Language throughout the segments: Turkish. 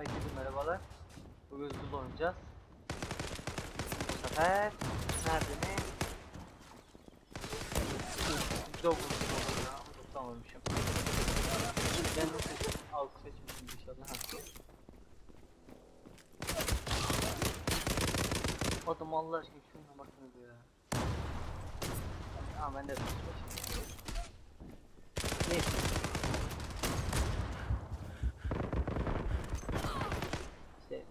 Herkese merhabalar. Bugün Zul oynayacağız. Bu sefer nerede ne? Çok uzun oldu ya. Tutamamışım. Ben de seçim, altı seçmişim inşallah. Adam Allah aşkına şuna baksanıza ya. Aa ben de seçmişim. Neyse. İşte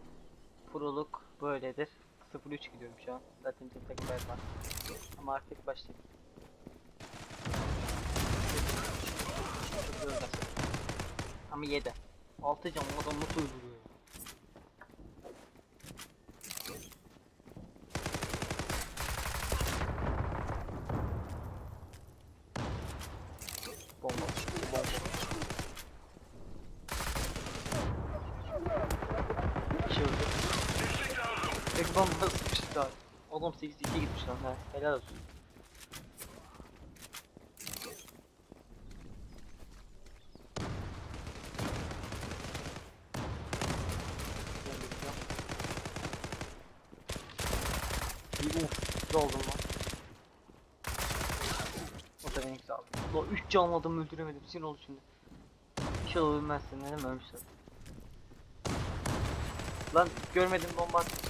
Proluk böyledir. 0-3 gidiyorum şu an. Zaten tüm takımlar var. Ama artık başlayayım. Ama 7. 6 can o adam nasıl öldürüyor ya? Bomba. Bomba. İki öldü. Peki bomba sıkıştı daha. Oğlum 8 2 gitmiş lan. Ha, helal olsun. Uf. Güzel oldum lan. O da renk aldım. Lan 3 canlı adamı öldüremedim. Sinir oldu şimdi. İnşallah ölmezsin. Neden ölmüşsün? Lan görmedim bomba attı.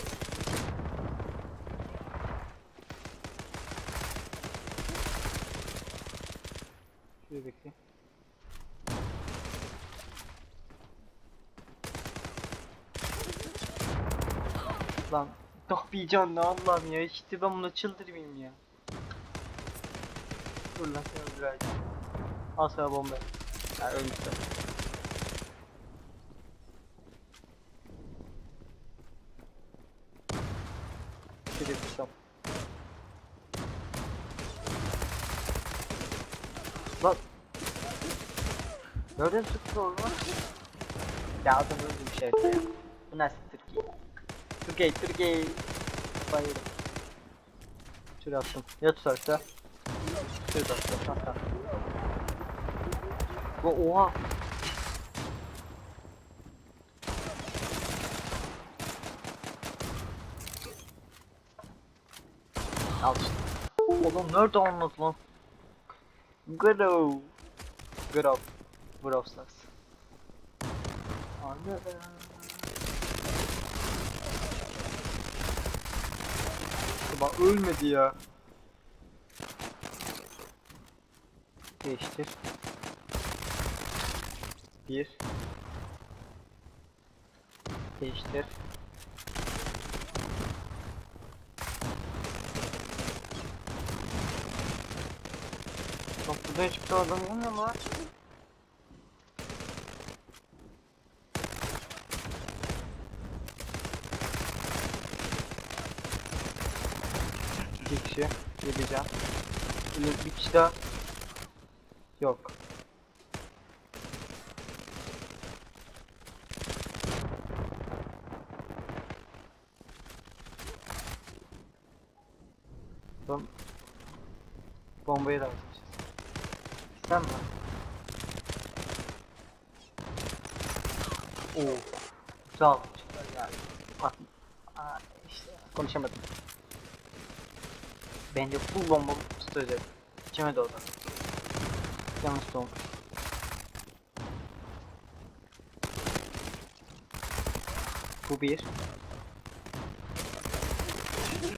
Şuraya bekle. Lan bir can ne Allah'ım ya işte ben buna çıldırmayayım ya. Dur lan seni öldüreceğim. Al sana bomba. Ha ölmüşler. Şöyle bir şey. Lan. Nereden sıktı oğlum? Ya adam öldü bir şey ya. Bu nasıl Türkiye? Türkiye, Türkiye. Bayıldım. Şuraya attım. Ya tutarsa? Şuraya da attım. Bu oha. Al işte. Oğlum nerede anladı lan? Grov. Grov. Grov Stars. Anne. Bak ölmedi ya. Değiştir. Bir. Değiştir. Bak burada hiçbir adam olmuyor mu lan? İki kişi geleceğim. Şimdi bir kişi daha yok. Bom bombayı da atmışız. Sen mi? Oo. Ol. Yani, bak. Aa, işte konuşamadım. Bence full bomba tutacak. İçime doğdu. Yanlış olmuş. Bu bir.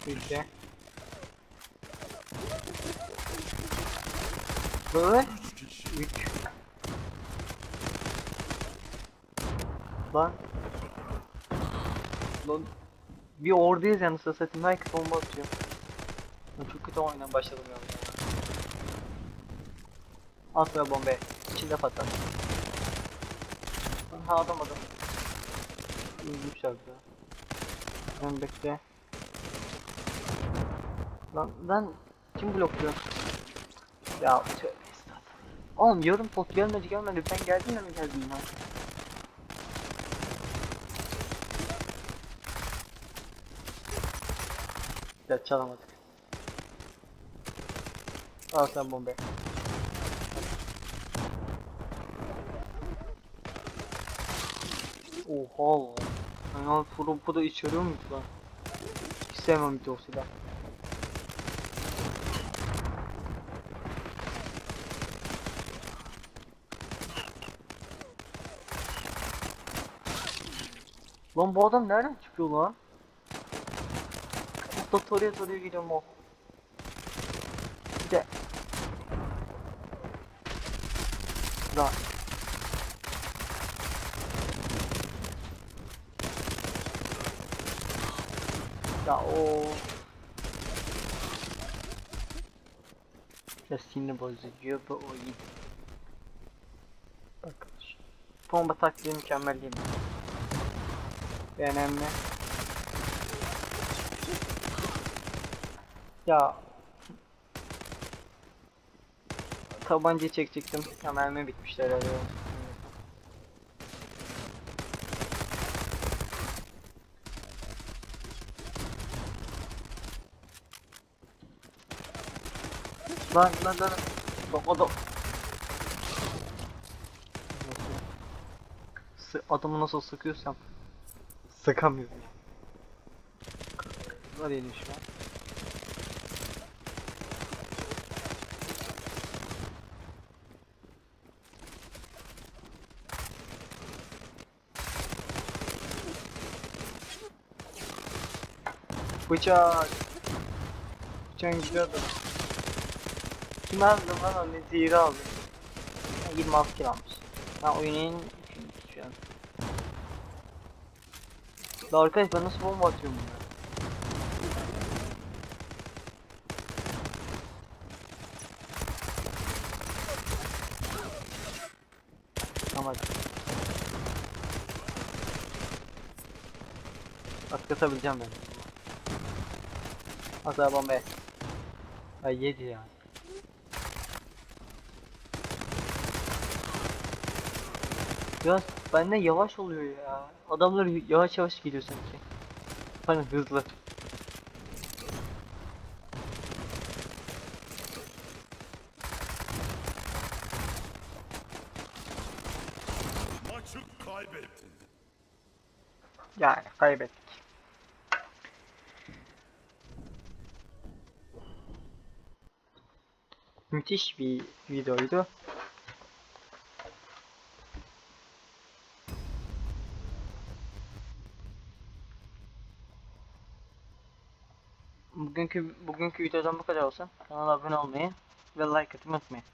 Bu iki. Böyle. Üç. Lan. Lan. Bir orduyuz yani satayım. Herkes bomba atıyor. Ben çok kötü oyundan başladım ya. At ve bombe. İçinde patlat. Ha adam adam. İyiymiş şarkı. Ben bekle. Lan lan kim blokluyor? Ya tövbe estağfurullah. Oğlum yorum pot gelmedi gelmedi ben geldin mi geldin lan? Ya çalamadık. Al sen bombe. Oha. Yani Fropo da içeriyor muydu lan? Hiç sevmem bir de o silah. Lan bu adam nereden çıkıyor lan? Oraya oraya gidiyorum o. Bir de. Lan. Ya o. Ya sinir bu oyun. Bak. şu Bomba taktiği mükemmel değil mi? Önemli. Ya. Tabancayı çekecektim. Ya mermi bitmişler herhalde. Lan lan lan. Adam. Adamı nasıl sıkıyorsam sıkamıyorum. Var yeni şu. Bıçak. Bıçağın gidiyordu. Kim aldı lan onu zehri aldı. Ha, 26 kilo almış. Ha oyunun üçüncüsü şu an. La arkadaş ben nasıl bomba atıyorum bunu? Tamam hadi. Atlayabileceğim ben. Hatta bomba. Ay yedi ya. Ya benden yavaş oluyor ya. Adamlar yavaş yavaş geliyor sanki. Hani hızlı. Maçı kaybettin. Yani kaybettik. Müthiş bir videoydu. Bugünkü bugünkü videodan bu kadar olsun. Kanala abone olmayı ve like atmayı unutmayın.